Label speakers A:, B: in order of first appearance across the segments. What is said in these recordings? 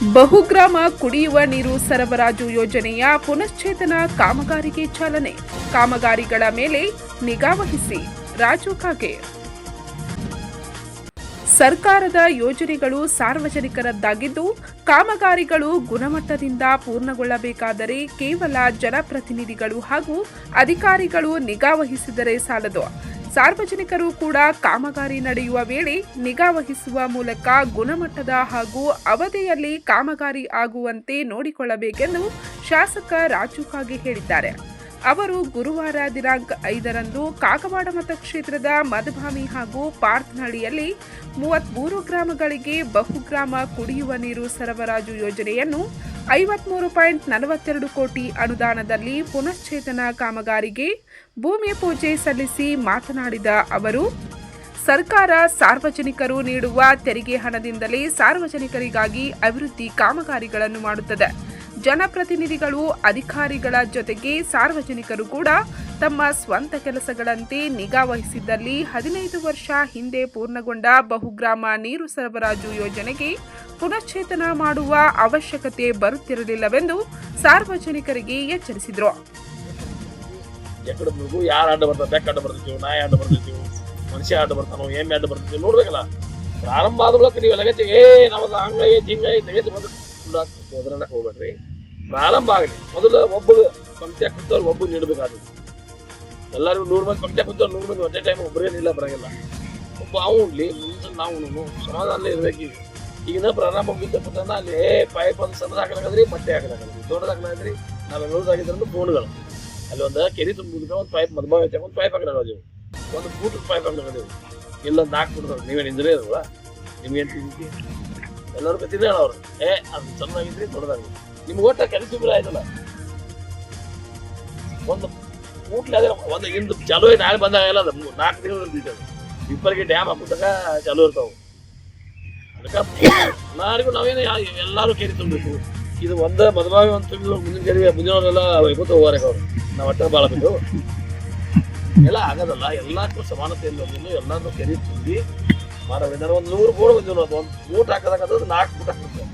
A: ಬಹುಗ್ರಾಮ ಕುಡಿಯುವ ನೀರು ಸರಬರಾಜು ಯೋಜನೆಯ ಪುನಶ್ಚೇತನ ಕಾಮಗಾರಿಗೆ ಚಾಲನೆ. ಕಾಮಗಾರಿಗಳ ಮೇಲೆ ನಿಗಾವಹಿಸಿ ರಾಜು ಕಾಗೆ. ಸರ್ಕಾರದ ಯೋಜನೆಗಳು ಸಾರ್ವಜನಿಕರದ್ದಾಗಿದ್ದು, ಕಾಮಗಾರಿಗಳು ಗುಣಮಟ್ಟದಿಂದ ಪೂರ್ಣಗೊಳ್ಳಬೇಕಾದರೆ ಕೇವಲ ಜನಪ್ರತಿನಿಧಿಗಳು ಹಾಗೂ ಅಧಿಕಾರಿಗಳು ನಿಗಾವಹಿಸಿದರೆ ಸಾಲದು. ಸಾರ್ವಜನಿಕರು ಕೂಡ ಕಾಮಗಾರಿ ನಡೆಯುವ ವೇಳೆ ನಿಗಾವಹಿಸುವ ಮೂಲಕ ಗುಣಮಟ್ಟದ ಹಾಗೂ ಅವಧಿಯಲ್ಲಿ ಕಾಮಗಾರಿ ಆಗುವಂತೆ ನೋಡಿಕೊಳ್ಳಬೇಕೆಂದು ಶಾಸಕ ರಾಜು ಕಾಗೆ ಹೇಳಿದ್ದಾರೆ. ಅವರು ಗುರುವಾರ ದಿನಾಂಕ ಐದರಂದು ಕಾಗವಾಡ ಮತಕ್ಷೇತ್ರದ ಮಧುಭಾಮಿ ಹಾಗೂ ಪಾರ್ಥನಹಳ್ಳಿಯಲ್ಲಿ ಮೂವತ್ತ್ಮೂರು ಗ್ರಾಮಗಳಿಗೆ ಬಹುಗ್ರಾಮ ಕುಡಿಯುವ ನೀರು ಸರಬರಾಜು ಯೋಜನೆಯನ್ನು ಐವತ್ಮೂರು ಪಾಯಿಂಟ್ ನಲವತ್ತೆರಡು ಕೋಟಿ ಅನುದಾನದಲ್ಲಿ ಪುನಶ್ಚೇತನ ಕಾಮಗಾರಿಗೆ ಭೂಮಿ ಪೂಜೆ ಸಲ್ಲಿಸಿ ಮಾತನಾಡಿದ ಅವರು, ಸರ್ಕಾರ ಸಾರ್ವಜನಿಕರು ನೀಡುವ ತೆರಿಗೆ ಹಣದಿಂದಲೇ ಸಾರ್ವಜನಿಕರಿಗಾಗಿ ಅಭಿವೃದ್ಧಿ ಕಾಮಗಾರಿಗಳನ್ನು ಮಾಡುತ್ತದೆ. ಜನಪ್ರತಿನಿಧಿಗಳು, ಅಧಿಕಾರಿಗಳ ಜೊತೆಗೆ ಸಾರ್ವಜನಿಕರು ಕೂಡ ತಮ್ಮ ಸ್ವಂತ ಕೆಲಸಗಳಂತೆ ನಿಗಾ ವಹಿಸಿದ್ದಲ್ಲಿ ಹದಿನೈದು ವರ್ಷ ಹಿಂದೆ ಪೂರ್ಣಗೊಂಡ ಬಹುಗ್ರಾಮ ನೀರು ಸರಬರಾಜು ಯೋಜನೆಗೆ ಪುನಶ್ಚೇತನ ಮಾಡುವ ಅವಶ್ಯಕತೆ ಬರುತ್ತಿರಲಿಲ್ಲವೆಂದು ಸಾರ್ವಜನಿಕರಿಗೆ ಎಚ್ಚರಿಸಿದರು.
B: ಯಾರು ಅಡ್ಡ ಬೆಕ್ಕ ಅಡ್ಡ ಬರ್ತಿರ್ತೀವಿ ನಾಯಿ ಅಡ್ಡ ಬರ್ತಿರ್ತೀವಿ ಮನುಷ್ಯ ಅಡ್ಡ ಬರ್ತಾನೋ ಎಮ್ಮೆ ಅಡ್ಡ ಬರ್ತೈತಿ ನೋಡ್ಬೇಕಲ್ಲ. ಪ್ರಾರಂಭ ಆದ ಬಳಿಕ ನೀವು ಲಗಚ್ಚಿ ಏ, ನಮ್ದು ಹಂಗ ಹಿಂಗ ತೆಗೆದು ಬಂದು ಹೋದ್ರನ್ನ ಹೋಗ್ಬೇಡ್ರಿ. ಪ್ರಾರಂಭ ಆಗಲಿ. ಮೊದಲು ಒಬ್ಬ ಪಂಕ್ತಿ ಕೂತವ್ರು ಒಬ್ಬ ನೀಡಬೇಕಾದ್ರು ಎಲ್ಲರಿಗೂ ನೂರು ಮಂದಿ ಪಂಕ್ತಿ ಕೂತವ್ರು ನೂರು ಮಂದಿ ಒಂದೇ ಟೈಮ್ ಒಬ್ಬರೇ ನಿಲ್ಲ ಬರಂಗಿಲ್ಲ. ಒಬ್ಬ ಅವನು ಮುಂಚೆ ನಾವು ಸಮಾಧಾನ ಇರಬೇಕು ಈಗಿನ ಪ್ರಾರಂಭ ಬಿದ್ದಪ್ಪತ್ತಂದ್ರೆ ಅಲ್ಲಿ, ಏ ಪೈಪ್ ಒಂದು ಸಣ್ಣದ ಹಾಕಲಾಗದ್ರಿ ಮತ್ತೆ ಹಾಕಲಾಗದ್ರಿ ದೊಡ್ಡದಾಗಲಾಗದ್ರಿ ನಾವು ಬೆಂಗಳೂರಾಗಿದ್ರಂದು ಫೋನ್ಗಳು ಅಲ್ಲಿ ಒಂದು ಕೆರಿ ತುಂಬಿದ್ರೆ ಒಂದು ಪೈಪ್ ಮದ್ಮಾವ್ ಐತೆ ಒಂದು ಪೈಪ್ ಹಾಕಲಾಗದೇವು ಒಂದು ಫೂಟ್ ಪೈಪ್ ಹಾಕಲಾಗದೇವು ಇಲ್ಲ ನಾಲ್ಕು ಬಿಡ್ತಾರೆ ನೀವೇನು ಇಂಜಿನಿಯರ್ ಅಲ್ವಾ? ನಿಮ್ಗೇನು ತಿಳಿಸಿ ಎಲ್ಲರೂ ಗೊತ್ತಿದ್ದೇಳ ಅವ್ರು ಏ, ಅದು ಚೆನ್ನಾಗಿದ್ರಿ ದೊಡ್ಡದಾಗಿ ನಿಮ್ಗೆ ಒಟ್ಟ ಕೆಲಸ ಬಿಡ ಆಯ್ತಲ್ಲ? ಒಂದು ಊಟ್ಲಿ ಅದೇ ಒಂದು ಇಂದು ಚಾಲು ನಾಳೆ ಬಂದಾಗ ಎಲ್ಲ ನಾಲ್ಕು ತಿಂಗಳು ಇರ್ತೈತೆ ಇಬ್ಬರಿಗೆ ಡ್ಯಾಮ್ ಹಾಕಿದಾಗ ಚಾಲು ಇರ್ತಾವೆ. ಎಲ್ಲರಿಗೂ ನಾವೇನು ಎಲ್ಲರೂ ಕೆರೆ ತುಂಬಬೇಕು ಇದು ಒಂದೇ ಮದುವೆ ಒಂದು ತುಂಬಿದ್ರು ಮುಂದಿನ ಕೆರೆ ಮುಂದಿನವರೆಲ್ಲ ವೈಕೂತ ಹೋಗಾರೆ ಅವರು. ನಾವು ಒಟ್ಟ ಭಾಳ ಬಿಟ್ಟು ಎಲ್ಲ ಆಗೋದಲ್ಲ ಎಲ್ಲಕ್ಕೂ ಸಮಾನತೆಯಿಂದ ಇಲ್ಲ ಎಲ್ಲರನ್ನೂ ಎಲ್ಲಾನು ಕೆರೆ ತುಂಬಿ ಮಾಡೋದು ನಾನು ಒಂದು ನೂರು ಬೋರ್ಡ್ ಬಂದಿವ್ ನಾವು. ಒಂದು ಊಟ ಹಾಕದಾಗ ಅದು ನಾಲ್ಕು ಊಟ ಹಾಕ್ಬಿಡ್ತಾರೆ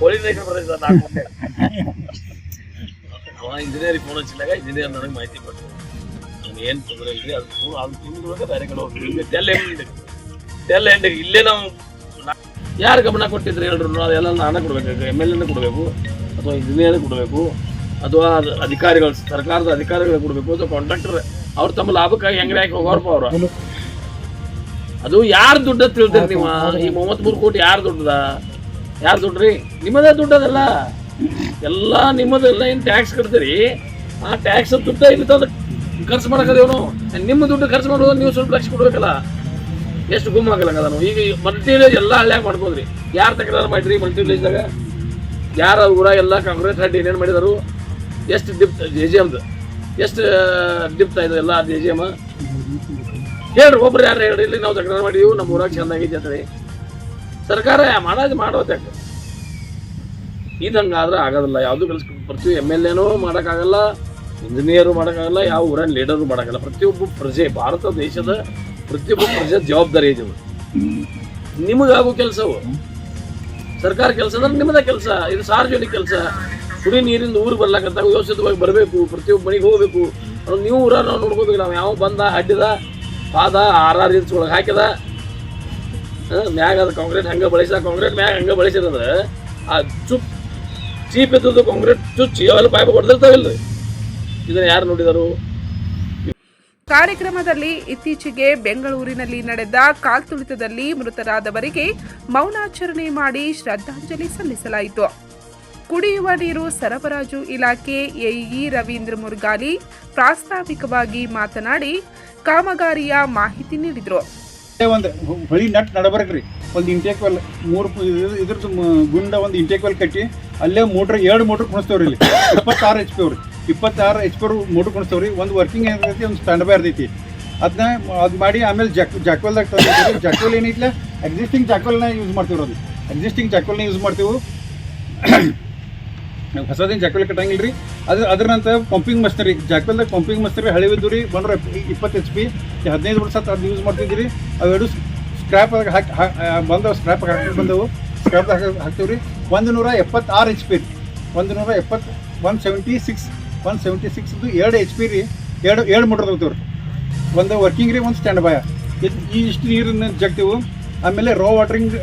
B: ಕೋಳಿ ರೈತರು ಬರೋದಿಲ್ಲ ನಾಲ್ಕು ಊಟ. ಅವ ಇಂಜಿನಿಯರಿಂಗ್ ಫೋನ್ ಹಚ್ಚಿದಾಗ ಇಂಜಿನಿಯರ್ ನನಗೆ ಮಾಹಿತಿ ಕೊಟ್ಟರು ನಾನು ಏನು ತೊಂದರೆ ಇಲ್ರಿ, ಅದು ಅದು ತಿಂಗಳಿಗೆ ಬೇರೆ ಕಡೆ ಹೋಗ್ತೀವಿ ಇಲ್ಲಿ ತೆಲ್ಲ ಎಂಡ್ ಟೆಲ್ ಎಂಡ್ ಇಲ್ಲೇ ನಾವು ಯಾರು ಗಮನ ಕೊಟ್ಟಿದ್ರು ಎಲ್ಲರೂ ಅದೆಲ್ಲ ನಾನು ಕೊಡ್ಬೇಕು ಎಂ ಎಲ್ ಎನ ಕೊಡಬೇಕು ಅಥವಾ ಇಂಜಿನಿಯರ್ ಕೊಡಬೇಕು ಅಥವಾ ಅಧಿಕಾರಿಗಳು ಸರ್ಕಾರದ ಅಧಿಕಾರಿಗಳು ಕೊಡಬೇಕು ಅಥವಾ ಕಾಂಟ್ರಾಕ್ಟರ್ ಅವ್ರು ತಮ್ಮ ಲಾಭಕ್ಕಾಗಿ ಹೆಂಗ್ರೆ ಹಾಕಿ ಹೋಗೋರ್ಪ ಅವ್ರು. ಅದು ಯಾರು ದುಡ್ಡ ತಿಳ್ತೀರಿ ನೀವು? ಈ ಮೂವತ್ಮೂರು ಕೋಟಿ ಯಾರು ದುಡ್ಡದ? ಯಾರು ದುಡ್ಡ್ರಿ? ನಿಮ್ಮದೇ ದುಡ್ಡದಲ್ಲ. ಎಲ್ಲ ನಿಮ್ಮದೆಲ್ಲ ಏನು ಟ್ಯಾಕ್ಸ್ ಕಟ್ತೀರಿ? ಆ ಟ್ಯಾಕ್ಸ್ ದುಡ್ಡ ಇಲ್ಲಿ ತಂದು ಖರ್ಚು ಮಾಡಕದೇವನು ನಿಮ್ಮ ದುಡ್ಡು ಖರ್ಚು ಮಾಡೋದು ನೀವು ಸ್ವಲ್ಪ ಲಕ್ಷ ಕೊಡ್ಬೇಕಲ್ಲ. ಎಷ್ಟು ಗುಮ್ಮ ಆಗಲ್ಲ ನಾವು ಈಗ ಮಲ್ಟಿ ವಿಲೇಜ್ ಎಲ್ಲ ಹಳ್ಳ್ಯಾಗ ಮಾಡ್ಬೋದ್ರಿ. ಯಾರು ತಕರಾರು ಮಾಡಿರಿ ಮಲ್ಟಿ ವಿಲೇಜ್ದಾಗ ಯಾರ ಊರ ಎಲ್ಲ ಕಾಂಗ್ರೆಸ್ ಹಡ್ಡಿ ಏನೇನು ಮಾಡಿದಾರು? ಎಷ್ಟು ದಿಪ್ತ ಜೆ ಜಿ ಎಮ್ದು? ಎಷ್ಟು ಡಿಪ್ತ ಇದೆ ಎಲ್ಲ ಜೆ ಜಿ ಎಂ? ಹೇಳ್ರಿ, ಒಬ್ರು ಯಾರು ಹೇಳ್ರಿ, ಇಲ್ಲಿ ನಾವು ತಕರಾರು ಮಾಡಿದೀವಿ, ನಮ್ಮ ಊರಾಗ ಅಂತ ರೀ ಸರ್ಕಾರ ಮಾಡೋದು ಮಾಡೋದಕ್ಕೆ ಇದಂಗಾದ್ರೆ ಆಗೋದಿಲ್ಲ. ಯಾವುದು ಕೆಲಸ ಪ್ರತಿ ಎಂ ಎಲ್ ಎನೂ ಮಾಡೋಕ್ಕಾಗಲ್ಲ ಇಂಜಿನಿಯರು ಮಾಡೋಕ್ಕಾಗಲ್ಲ, ಯಾವ ಊರಿನ ಲೀಡರು ಮಾಡೋಕ್ಕಾಗಲ್ಲ. ಪ್ರತಿಯೊಬ್ಬ ಪ್ರಜೆ, ಭಾರತ ದೇಶದ ಪ್ರತಿಯೊಬ್ಬ ಪ್ರಜೆ ಜವಾಬ್ದಾರಿ ಇದೆ. ನಿಮಗಾಗೋ ಕೆಲಸವು. ಸರ್ಕಾರ ಕೆಲಸ ಅಂದ್ರೆ ನಿಮ್ಮದ ಕೆಲಸ. ಇದು ಸಾರ್ವಜನಿಕ ಕೆಲಸ. ಕುಡಿ ನೀರಿಂದ ಊರು ಬರ್ಲಾಕಂತ ವ್ಯವಸ್ಥಿತವಾಗಿ ಬರಬೇಕು, ಪ್ರತಿಯೊಬ್ಬ ಮನೆಗೆ ಹೋಗ್ಬೇಕು. ನೀವು ಊರ ನಾವು ನೋಡ್ಕೋಬೇಕು, ನಾವು ಯಾವ ಬಂದ, ಅಡ್ಡಿದ, ಪಾದ, ಆರ್ ಆರ್ ಇಂಚ್ ಒಳಗೆ ಹಾಕಿದ ಮ್ಯಾಗ ಅದು ಕಾಂಕ್ರೀಟ್, ಹಂಗೆ ಬಳಸಿದ ಕಾಂಕ್ರೀಟ್, ಮ್ಯಾಗ ಹಂಗೆ ಬಳಸಿದಂದ್ರೆ ಆ ಚುಪ್, ಚೀಪ್ ಇದ್ದದ್ದು ಕಾಂಕ್ರೀಟ್, ಚುಚ್ಚಿ, ಅವೆಲ್ಲ ಪೈಪ್ ಹೊಡೆದಿರ್ತಾವಿಲ್ಲ ಇದನ್ನ ಯಾರು ನೋಡಿದರು?
A: ಕಾರ್ಯಕ್ರಮದಲ್ಲಿ ಇತ್ತೀಚೆಗೆ ಬೆಂಗಳೂರಿನಲ್ಲಿ ನಡೆದ ಕಾಲ್ತುಳಿತದಲ್ಲಿ ಮೃತರಾದವರಿಗೆ ಮೌನಾಚರಣೆ ಮಾಡಿ ಶ್ರದ್ಧಾಂಜಲಿ ಸಲ್ಲಿಸಲಾಯಿತು. ಕುಡಿಯುವ ನೀರು ಸರಬರಾಜು ಇಲಾಖೆ ಎಇಇ ರವೀಂದ್ರ ಮುರ್ಗಾಲಿ ಪ್ರಾಸ್ತಾವಿಕವಾಗಿ ಮಾತನಾಡಿ ಕಾಮಗಾರಿಯ ಮಾಹಿತಿ ನೀಡಿದರು.
C: ಒಂದು ಹೊಳಿ ಇಂಟೇಕ್ ವೆಲ್ ಮೂರು ಇದ್ರದ್ದು ಗುಂಡ ಒಂದು ಇಂಟೇಕ್ ವೆಲ್ ಕಟ್ಟಿ, ಅಲ್ಲೇ ಮೋಟ್ರ್, ಎರಡು ಮೋಟ್ರ್ ಕುಣಿಸ್ತೇವ್ರಿ ಇಲ್ಲಿ. ಇಪ್ಪತ್ತಾರು ಎಚ್ ಪಿ ಅವ್ರಿ. ಇಪ್ಪತ್ತಾರು ಎಚ್ ಪಿ ಮೋಟ್ರ್ ರೀ ಒಂದು ವರ್ಕಿಂಗ್ ಇರ್ತೈತಿ ಒಂದು ಸ್ಟ್ಯಾಂಡ್ ಬೈ ಇರ್ತೈತಿ ಅದನ್ನ ಅದು ಮಾಡಿ ಆಮೇಲೆ ಜಾಕ್, ಜಾಕ್ವೆಲ್ದಾಗ ತಂದಿರ್ತೀವಿ ಜಾಕ್ವೆಲ್ ಏನೈತಿಲ್ಲ ಎಕ್ಸಿಸ್ಟಿಂಗ್ ಜಾಕ್ವೆಲ್ನ ಯೂಸ್ ಮಾಡ್ತೀವಿ ಅದು. ಎಕ್ಸಿಸ್ಟಿಂಗ್ ಜಾಕ್ವೆಲ್ನ ಯೂಸ್ ಮಾಡ್ತೀವಿ. ನಾವು ಹೊಸದೇನು ಜಾಕ್ವೆಲ್ ಕಟ್ಟಂಗಿಲ್ಲ ರೀ ಅದ್ರ ಅದ್ರ ನಂತರ ಪಂಪಿಂಗ್ ಮಸ್ತರಿ ಜಾಕ್ವೆಲ್ದಾಗ ಪಂಪಿಂಗ್ ಮಸ್ತರಿ ಹಳೆ ಬಿದ್ದು ರೀ ಬಂದ್ರೆ ಇಪ್ಪತ್ತು ಎಚ್ ಪಿ ಹದಿನೈದು ವರ್ಷ ಅದು ಯೂಸ್ ಮಾಡ್ತಿದ್ವಿ ಅವೆರಡು ಸ್ಕ್ರ್ಯಾಪ್ ಹಾಕಿ ಬಂದವು ಸ್ಕ್ರ್ಯಾಪ್ ಹಾಕಿ ಬಂದವು. ಸ್ಕ್ರ್ಯಾಪ್ ಹಾಕಿ ಹಾಕ್ತೀವಿ ರೀ ಒಂದು ನೂರ ಎಪ್ಪತ್ತಾರು ಎಚ್ ಪಿ ಒಂದು ನೂರ ಎಪ್ಪತ್ತು one seventy six one seventy ಸಿಕ್ಸ್ದು ಎರಡು ಎಚ್ ಪಿ ರೀ, ಎರಡು ಎರಡು ಮೋಟ್ರ್ ತಗೋತೀವಿ ಒಂದು ವರ್ಕಿಂಗ್ ರೀ ಒಂದು ಸ್ಟ್ಯಾಂಡ್ ಬಾಯ ಇದು ಈ ಇಷ್ಟು ನೀರನ್ನ ಜಗ್ತೀವಿ. ಆಮೇಲೆ row watering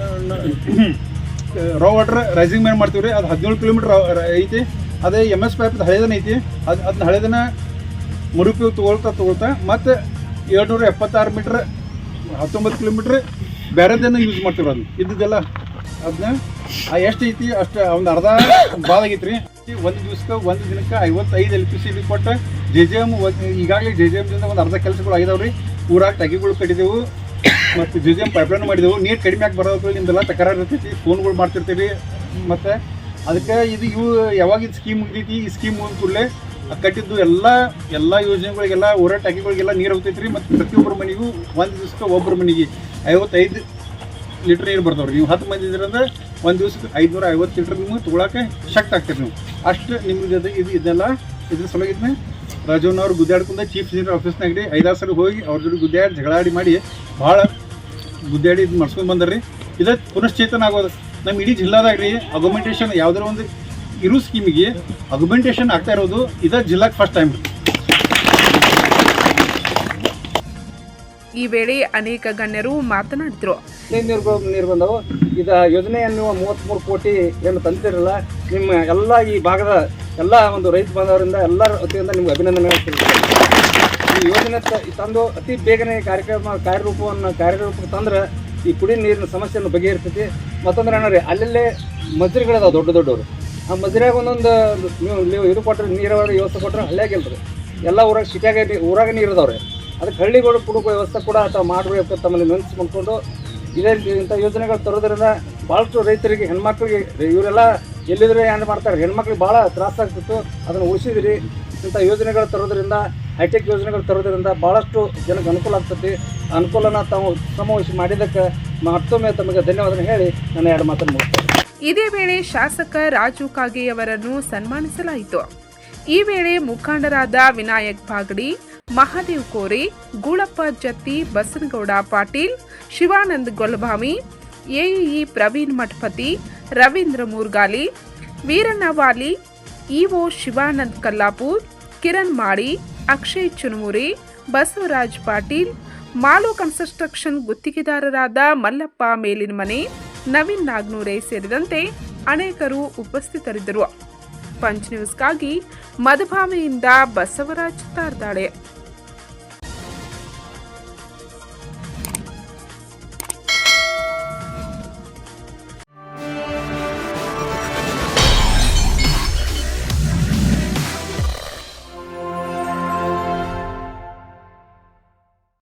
C: row water raising ಮೇಲೆ ಮಾಡ್ತೀವಿ ರೀ. ಅದು ಹದಿನೇಳು ಕಿಲೋಮೀಟ್ರ್ ಐತಿ. ಅದೇ ಎಂ ಎಸ್ ಪೈಪ್ ಹಳೇದನ ಐತಿ. ಅದು ಅದನ್ನ ಹಳೇದನ ಮುರುಪಿ ತೊಗೊಳ್ತಾ ತೊಗೊಳ್ತಾ ಮತ್ತು ಏಳ್ನೂರ ಎಪ್ಪತ್ತಾರು ಮೀಟ್ರ್ ಹತ್ತೊಂಬತ್ತು ಕಿಲೋಮೀಟ್ರ್ ಬೇರೆದನ್ನು ಯೂಸ್ ಮಾಡ್ತೀವಿ ಅದನ್ನ. ಇದ್ದಿದ್ದೆಲ್ಲ ಅದನ್ನ ಎಷ್ಟು ಐತಿ? ಅಷ್ಟು, ಒಂದು ಅರ್ಧ ಭಾಳ ಆಗೈತೆ ರೀ ಒಂದು ದಿವ್ಸಕ್ಕೆ ಒಂದು ದಿನಕ್ಕೆ ಐವತ್ತೈದು ಎಲ್ ಪಿ ಸಿ ಬಿ ಕೊಟ್ಟು ಜೆ ಜೆ ಎಂ ಈಗಾಗಲೇ ಜೆ ಜೆ ಎಮ್ದಿಂದ ಒಂದು ಅರ್ಧ ಕೆಲಸಗಳು ಆಗಿದಾವೆ ರೀ ಊರಾಗ ಟಗಿಗಳು ಕಟ್ಟಿದೆವು ಮತ್ತು ಜೆ ಜೆ ಎಂ ಪೈಪ್ಲೈನ್ ಮಾಡಿದೆವು. ನೀರು ಕಡಿಮೆ ಆಗಿ ಬರೋದು ನಿಮ್ದೆಲ್ಲ ತಕರಾರು ಇರ್ತೈತಿ. ಫೋನ್ಗಳು ಮಾಡ್ತಿರ್ತೀವಿ. ಮತ್ತು ಅದಕ್ಕೆ ಇದು ಇವು ಯಾವಾಗ ಇದು ಸ್ಕೀಮ್ ಮುಗ್ದೈತಿ? ಈ ಸ್ಕೀಮ್ ಮುಗಿದ ಕೂಡಲೇ ಕಟ್ಟಿದ್ದು ಎಲ್ಲ ಎಲ್ಲ ಯೋಜನೆಗಳಿಗೆಲ್ಲ ಊರ ಟಾಕಿಗಳಿಗೆಲ್ಲ ನೀರು ಹೋಗ್ತೈತಿ ರೀ ಮತ್ತು ಪ್ರತಿಯೊಬ್ಬರ ಮನೆಗೂ ಒಂದು ದಿವ್ಸಕ್ಕೆ ಒಬ್ಬರ ಮನೆಗೆ ಐವತ್ತೈದು ಲೀಟ್ರ್ ನೀರು ಬರ್ತಾವ್ರಿ ನೀವು ಹತ್ತು ಮಂದಿ ಇದ್ರಂದ್ರೆ ಒಂದು ದಿವ್ಸಕ್ಕೆ ಐದುನೂರ ಐವತ್ತು ಲೀಟ್ರ್ ನಿಮ್ಗೆ ತೊಗೊಳಕ್ಕೆ ಶಕ್ತಿ ಆಗ್ತೀರಿ ನೀವು. ಅಷ್ಟು ನಿಮ್ಮ ಜೊತೆ ಇದು ಇದೆಲ್ಲ ಇದ್ರ ಸಲುವಾಗಿದ್ನ ರಾಜವನ್ನವ್ರು ಗುದ್ದಾಡ್ಕೊಂಡ ಚೀಫ್ ಇಂಜಿನಿಯರ್ ಆಫೀಸ್ನಾಗ ರೀ ಐದಾರು ಸಲ ಹೋಗಿ ಅವ್ರ ಜೊತೆ ಗುದ್ದಾಡಿ ಜಗಳಾಡಿ ಮಾಡಿ ಭಾಳ ಗುದ್ದಾಡಿ ಇದು ಮಾಡ್ಸ್ಕೊಂಡು ಬಂದಾರ್ರಿ ಇದು ಪುನಶ್ಚೇತನ ಆಗೋದು. ನಮ್ಮ ಇಡೀ ಜಿಲ್ಲಾದಾಗ ರೀ ಅಗ್ಯುಮೆಂಟೇಷನ್ ಯಾವ್ದಾರ ಒಂದು ಇರೋ ಸ್ಕೀಮಿಗೆ ಅಗ್ಯುಮೆಂಟೇಷನ್ ಆಗ್ತಾ ಇರೋದು ಇದು ಜಿಲ್ಲಾಕ್ಕೆ ಫಸ್ಟ್ ಟೈಮ್
A: ಈ ವೇಳೆ ಅನೇಕ ಗಣ್ಯರು ಮಾತನಾಡಿದ್ರು.
D: ನೀರು ನೀರು ನೀರು ಬಂದವು ಇದು ಯೋಜನೆಯನ್ನು ಮೂವತ್ತ್ಮೂರು ಕೋಟಿ ಏನು ತಂದಿರಲ್ಲ, ನಿಮ್ಮ ಎಲ್ಲ ಈ ಭಾಗದ ಎಲ್ಲ ಒಂದು ರೈತ ಬಾಂಧವರಿಂದ ಎಲ್ಲರ ವತಿಯಿಂದ ನಿಮ್ಗೆ ಅಭಿನಂದನೆ ಈ ಯೋಜನೆ ತಂದು ಅತಿ ಬೇಗನೆ ಕಾರ್ಯಕ್ರಮ ಕಾರ್ಯರೂಪವನ್ನು ಕಾರ್ಯರೂಪಕ್ಕೆ ತಂದ್ರೆ ಈ ಕುಡಿ ನೀರಿನ ಸಮಸ್ಯೆಯನ್ನು ಬಗೆಹರಿಸ್ತೈತಿ. ಮತ್ತೊಂದ್ರೆ ರೀ ಅಲ್ಲಲ್ಲೇ ಮಜ್ರಿಗಳದಾವೆ ದೊಡ್ಡ ದೊಡ್ಡವರು. ಆ ಮಜ್ರಿಯಾಗ ಒಂದೊಂದು ನೀವು ನೀವು ಇದು ಕೊಟ್ಟರೆ ನೀರಾವರಿ ವ್ಯವಸ್ಥೆ ಕೊಟ್ಟರೆ ಹಳ್ಳಿಯಾಗಿಲ್ರಿ ಎಲ್ಲ ಊರಾಗ ಸಿಟಿಯಾಗ ಊರಾಗ ನೀರು ಇದಾವ್ರಿ. ಅದಕ್ಕೆ ಹಳ್ಳಿಗಳು ಕುಡುಕೋ ವ್ಯವಸ್ಥೆ ಕೂಡ ಅಥವಾ ಮಾಡಬೇಕು ತಮ್ಮಲ್ಲಿ ಮನಸ್ಸು ಮಾಡಿಕೊಂಡು ಇದೇ ಇಂಥ ಯೋಜನೆಗಳು ತರೋದ್ರಿಂದ ಭಾಳಷ್ಟು ರೈತರಿಗೆ, ಹೆಣ್ಮಕ್ಳಿಗೆ, ಇವರೆಲ್ಲ ಎಲ್ಲಿದ್ರೆ ಏನು ಮಾಡ್ತಾರೆ, ಹೆಣ್ಮಕ್ಳಿಗೆ ಭಾಳ ತ್ರಾಸಾಗ್ತಿತ್ತು ಅದನ್ನು ಉಳಿಸಿದಿರಿ. ಇಂಥ ಯೋಜನೆಗಳು ತರೋದ್ರಿಂದ, ಹೈಟೆಕ್ ಯೋಜನೆಗಳು ತರೋದ್ರಿಂದ ಭಾಳಷ್ಟು ಜನಕ್ಕೆ ಅನುಕೂಲ ಆಗ್ತತಿ ಅನುಕೂಲನ ತಾವು ಶ್ರಮವಹಿಸಿ ಮಾಡಿದ್ದಕ್ಕೆ ಮತ್ತೊಮ್ಮೆ ತಮಗೆ ಧನ್ಯವಾದ ಹೇಳಿ ನನ್ನ ಎರಡು ಮಾತನ್ನು ಮುಗಿಸ್ತೇನೆ.
A: ಇದೇ ವೇಳೆ ಶಾಸಕ ರಾಜು ಕಾಗೆಯವರನ್ನು ಸನ್ಮಾನಿಸಲಾಯಿತು. ಈ ವೇಳೆ ಮುಖಂಡರಾದ Vinayak Bagadi Mahadev Kore, Goolappa Jatti, Basanagouda Patil, Shivanand Golabhami, AEE Praveen Mathapati, Ravindra Moorgali Veerannavali EO Shivanand Kallapur, Kiran Madi Akshay Chunamuri, Basavaraj Patil Malu construction ಗುತ್ತಿಗೆದಾರರಾದ Mallappa Melinamane, Naveen ನಾಗ್ನೂರೆ ಸೇರಿದಂತೆ ಅನೇಕರು ಉಪಸ್ಥಿತರಿದ್ದರು. ಪಂಚ್ ನ್ಯೂಸ್ಗಾಗಿ ಮಧುಭಾಮೆಯಿಂದ ಬಸವರಾಜ್ ತಾರ್ದಾಳೆ.